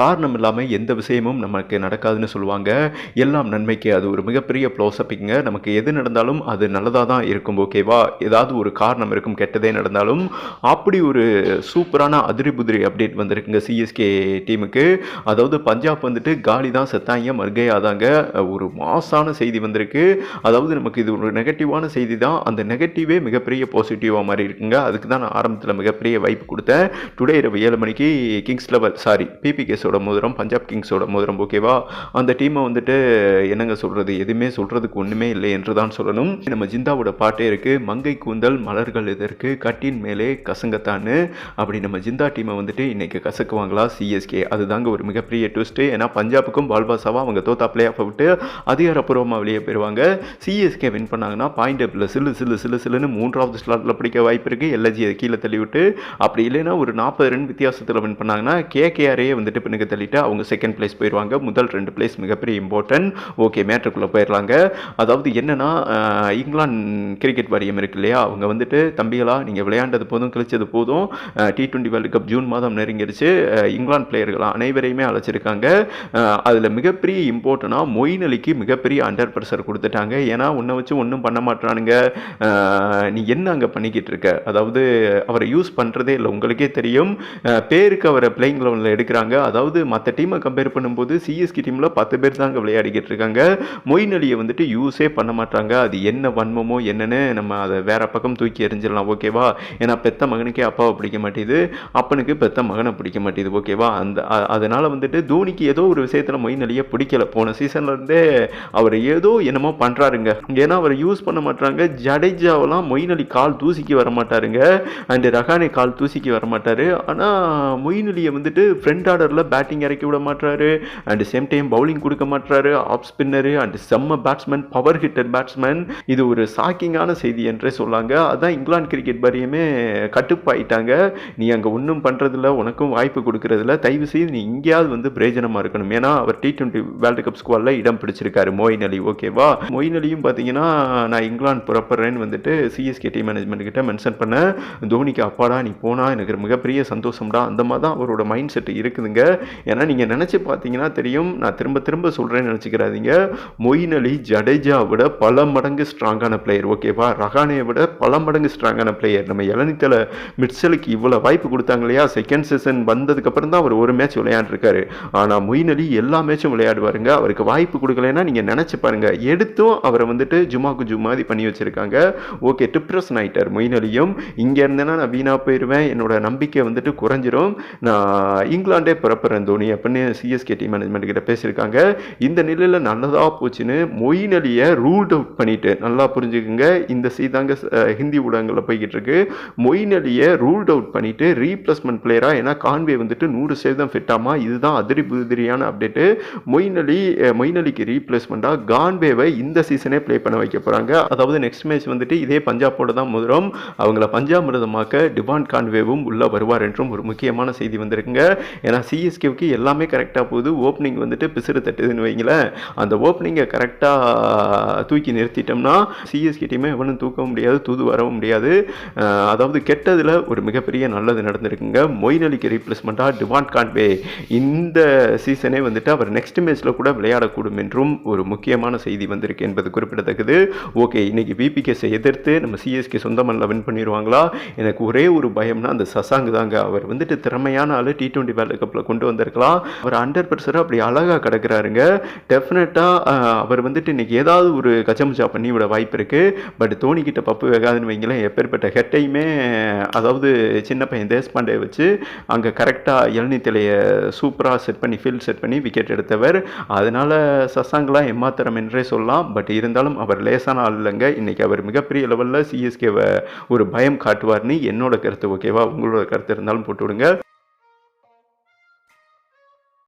காரணம் இல்லாமல் எந்த விஷயமும் நமக்கு நடக்காதுன்னு சொல்லுவாங்க. எல்லாம் நன்மைக்கு அது ஒரு மிகப்பெரிய ப்ளோசப்பிங்க நமக்கு எது நடந்தாலும் அது நல்லதாக தான் இருக்கும் ஓகேவா ஏதாவது ஒரு காரணம் இருக்கும் கெட்டதே நடந்தாலும். அப்படி ஒரு சூப்பரான அதிரி புதிரி அப்டேட் வந்திருக்குங்க சிஎஸ்கே டீமுக்கு அதாவது பஞ்சாப் வந்துட்டு காலி தான் செத்தாங்க மர்கையாதாங்க ஒரு மாசான செய்தி வந்திருக்கு. அதாவது நமக்கு இது ஒரு நெகட்டிவான செய்தி தான் அந்த நெகட்டிவே மிகப்பெரிய பாசிட்டிவாக மாதிரி இருக்குங்க அதுக்கு தான் நான் ஆரம்பத்தில் மிகப்பெரிய வாய்ப்பு கொடுத்தேன். டுடே இரவு ஏழு மணிக்கு கிங்ஸ் லெவல் சாரி பிபிகேஸோட மோதிரம் பஞ்சாப் கிங்ஸோட மோதிரம் ஓகேவா அந்த டீமை வந்துட்டு என்னங்க சொல்கிறது எதுவுமே சொல்கிறதுக்கு ஒன்றுமே இல்லை என்று தான் சொல்லணும். நம்ம ஜிந்தாவோட பாட்டே இருக்குது மங்கை கூந்தல் மலர்கள் இதற்கு கட்டின் மேலே கசங்கத்தான்னு. அப்படி நம்ம ஜிந்தா டீமை வந்துட்டு இன்றைக்கி கசக்குவாங்களா? சிஎஸ்கே அதுதாங்க ஒரு மிகப்பெரிய ட்விஸ்ட்டு ஏன்னா பஞ்சாபுக்கும் பால்பாசாவாக அவங்க தோத்தா பிளே ஆஃப் விட்டு அதிகாரப்பூர்வமாக வெளியே போயிடுவாங்க சிஎஸ்கே வின் பண்ணாங்கன்னா பாயிண்ட் டேபிளில் சில்லு சில்லு சில்லு சில்லுன்னு மூன்றாவது ஸ்லாட்டில் பிடிக்க வாய்ப்பு இருக்குது எல்ஜியை கீழே தள்ளிவிட்டு அப்படி இல்லைன்னா ஒரு நாற்பது ரன் வித்தியாசத்தில் வின் பண்ணாங்கன்னா கேகேஆரையே வந்துட்டு பின்னுக்கு தள்ளிட்டு அவங்க செகண்ட் பிளேஸ் போயிடுவாங்க. முதல் ரெண்டு பிளேஸ் மிகப்பெரிய இம்பார்ட்டன்ட் ஓகே மேட்ருக்குள்ளே போயிடலாங்க. அதாவது என்னென்னா இங்கிலாந்து கிரிக்கெட் வாரியம் இருக்கு இல்லையா? அவங்க வந்துட்டு தம்பிகளா நீங்கள் விளையாண்டது போதும் கழிச்சது போதும். T twenty World Cup June மாதம் நெருங்கிடுச்சு இங்கிலாந்து பிளேயர்கள் அனைவரையுமே அழைச்சிருக்காங்க. அதில் மிகப்பெரிய இம்பார்ட்டனாக மொயின் அலிக்கு மிகப்பெரிய அண்டர் ப்ரெஷர் கொடுத்துட்டாங்க. ஏன்னா உன்னை வச்சு ஒன்றும் பண்ண மாட்டானுங்க நீ என்ன அங்கே பண்ணிக்கிட்டு இருக்க? அதாவது அவரை யூஸ் பண்ணுறதே இல்லை. உங்களுக்கே தெரியும். பேருக்கு அவரை பிளேயிங் லெவலில் எடுக்கிறாங்க. அதாவது அதாவது மற்ற டீமை கம்பேர் பண்ணும்போது சிஎஸ்கி டீமில் பத்து பேர் தாங்க விளையாடிக்கிட்டு இருக்காங்க. மொயின் அலியை வந்துட்டு யூஸே பண்ண மாட்டாங்க. அது என்ன வன்மமோ என்னன்னு நம்ம அதை வேற பக்கம் தூக்கி எறிஞ்சிடலாம் ஓகேவா ஏன்னா பெத்த மகனுக்கே அப்பாவை பிடிக்க மாட்டேது. அப்பனுக்கு பெத்த மகனை பிடிக்க மாட்டேது ஓகேவா அந்த அதனால் வந்துட்டு தோனிக்கு ஏதோ ஒரு விஷயத்தில் மொயின் அலியை பிடிக்கல. போன சீசன்லேருந்தே அவர் ஏதோ என்னமோ பண்ணுறாருங்க ஏன்னா அவர் யூஸ் பண்ண மாட்டாங்க. ஜடேஜாவெல்லாம் மொயின் அலி கால் தூசிக்கு வர மாட்டாருங்க. அண்ட் ரஹானே கால் தூசிக்கு வர மாட்டார். ஆனால் மொயின் அலியை வந்துட்டு ஃப்ரெண்ட் ஆர்டரில் பேட்டிங் இறக்கி விட மாட்டாரு அண்ட் சேம் டைம் பவுலிங் கொடுக்க மாட்டாரு ஆஃப் ஸ்பின்னரு அண்ட் செம்ம பேட்ஸ்மேன் பவர் ஹிட்டர் பேட்ஸ்மேன் இது ஒரு ஷாக்கிங்கான செய்தி என்றே சொல்லாங்க. அதான் இங்கிலாந்து கிரிக்கெட் பாரியுமே கட்டுப்பாயிட்டாங்க. நீ அங்கே ஒன்றும் பண்ணுறதில்ல உனக்கும் வாய்ப்பு கொடுக்கறதில்ல. தயவு செய்து நீ இங்கேயாவது வந்து பிரயோஜனமாக இருக்கணும். ஏன்னா அவர் டி ட்வெண்ட்டி வேர்ல்டு கப் ஸ்குவாடில் இடம் பிடிச்சிருக்காரு மொயின் அலி. ஓகேவா மொயின் அலியும் பார்த்தீங்கன்னா நான் இங்கிலாந்து புறப்படுறேன்னு வந்துட்டு சிஎஸ்கே டீம் மேனேஜ்மெண்ட் கிட்ட மென்ஷன் பண்ணேன். தோனிக்கு அப்பாடா நீ போனா எனக்கு மிகப்பெரிய சந்தோஷம்டா. அந்த மாதிரி தான் அவரோட மைண்ட் செட் இருக்குதுங்க. ஏன்னா நீங்கள் நினச்சி பார்த்தீங்கன்னா தெரியும். நான் திரும்ப திரும்ப சொல்கிறேன்னு நினச்சிக்கிறாதீங்க. மொயின் அலி ஜடேஜா விட பல மடங்கு ஸ்ட்ராங்கான பிளேயர் ஓகேவா ரஹானே விட பல மடங்கு ஸ்ட்ராங்கான பிளேயர் நம்ம இளநித்தல மிட்சலுக்கு இவ்வளோ வாய்ப்பு கொடுத்தாங்க இல்லையா? செகண்ட் சீசன் வந்ததுக்கப்புறம் தான் அவர் ஒரு மேட்ச் விளையாண்டுருக்காரு. ஆனால் மொயின் அலி எல்லா மேட்சும் விளையாடுவாருங்க. அவருக்கு வாய்ப்பு கொடுக்கலன்னா நீங்கள் நினச்சி பாருங்கள் எடுத்தும் அவரை வந்துட்டு ஜுமாக்கு ஜுமாதி பண்ணி வச்சுருக்காங்க. ஓகே டிப்ரெஷன் நைட்டர் மொயின் அலியும் இங்கே இருந்தேன்னா நான் வீணாக போயிடுவேன் என்னோட நம்பிக்கை வந்துட்டு குறைஞ்சிரும். நான் இங்கிலாண்டே பிறப்புறேன் தோனி அப்படின்னு சிஎஸ்கே டீம் மேனேஜ்மெண்ட் கிட்ட பேசியிருக்காங்க. இந்த நிலையில் நல்லதாக போச்சுன்னு மொயின் அலியை ரூல்ட் அவுட் பண்ணிட்டு நல்லா புரிஞ்சுக்குங்க. இந்த சீதாங்க ஹிந்தி ஊடகங்களில் போய்கிட்டு இருக்கு மொயின் அலியை ரூல்ட் அவுட் பண்ணிட்டு ரீப்ளேஸ்மெண்ட் பிளேயராக ஏன்னா கான்வே வந்துட்டு நூறு சதவீதம் ஃபிட் ஆமா இதுதான் அதிரி புதிரியான அப்டேட்டு மொயின் அலி மொயின் அலிக்கு ரீப்ளேஸ்மெண்ட்டாக கான்வேவை இந்த சீசனே ப்ளே பண்ண வைக்க போகிறாங்க அதாவது நெக்ஸ்ட் மேட்ச் வந்துட்டு இதே பஞ்சாபோட தான் முதலும். அவங்கள பஞ்சாமிரதமாக்க டிவான் கான்வேவும் உள்ளே வருவார் என்றும் ஒரு முக்கியமான செய்தி வந்திருக்குங்க. ஏன்னா சிஎஸ்கேவுக்கு எல்லாமே கரெக்டாக போகுது. ஓப்பனிங் வந்துட்டு பிசுறு தட்டுதுன்னு வைங்களேன். அந்த ஓப்பனிங்கை கரெக்டாக தூக்கி நிறுத்திட்டோம்னா சிஎஸ்கே டீமை எவனும் தூக்க முடியாது தூது வரவும் முடியாது. அதாவது கெட்டதில் ஒரு மிகப்பெரிய நல்லது நடந்திருக்குங்க. மொயின் அலிக்கு ரீப்ளேஸ்மெண்ட்டாக டிவான் கான்வே. இந்த சீசனே வந்துட்டு அவர் நெக்ஸ்ட் மேட்ச்சில் கூட விளையாடக்கூடும் என்றும் ஒரு முக்கியமான செய்தி வந்திருக்கு என்பது குறிப்பிடத்தக்கது. ஓகே இன்னைக்கு பிபிகேஸை எதிர்த்து நம்ம சிஎஸ்கே சொந்த மண்ணில் வின் பண்ணிடுவாங்களா? எனக்கு ஒரே ஒரு பயம்னா அந்த சசாங் தாங்க. அவர் வந்துட்டு திறமையான ஆள் டி டுவெண்ட்டி வேர்ல்டு கப்பில் கொண்டு வந்திருக்கலாம். அவர் அண்டர் பிரஷர் அப்படி அழகாக கிடக்குறாருங்க. டெஃபினட்டாக அவர் வந்துட்டு இன்றைக்கி ஏதாவது ஒரு கச்சமுச்சா பண்ணி விட வாய்ப்பு இருக்குது பட் தோனிக்கிட்ட பப்பு வேகாதுன்னு வைங்களேன் எப்பேற்பட்ட ஹெட்டையுமே அதாவது சின்ன பையன் தேஷ்பாண்டே வச்சு அங்கே கரெக்டாக இளநீ சூப்பராக செட் பண்ணி ஃபீல்ட் செட் பண்ணி விக்கெட் எடுத்தவர். அதனால் சசாங்கெலாம் எம்மாத்திரம் என்றே சொல்லலாம். பட் இருந்தாலும் அவர் லேசான ஆள் இல்லைங்க. இன்னைக்கு அவர் மிகப்பெரிய லெவலில் சிஎஸ்கேவை ஒரு பயம் காட்டுவார்னு என்னோட கருத்து ஓகேவா உங்களோட கருத்து இருந்தாலும் போட்டு விடுங்க.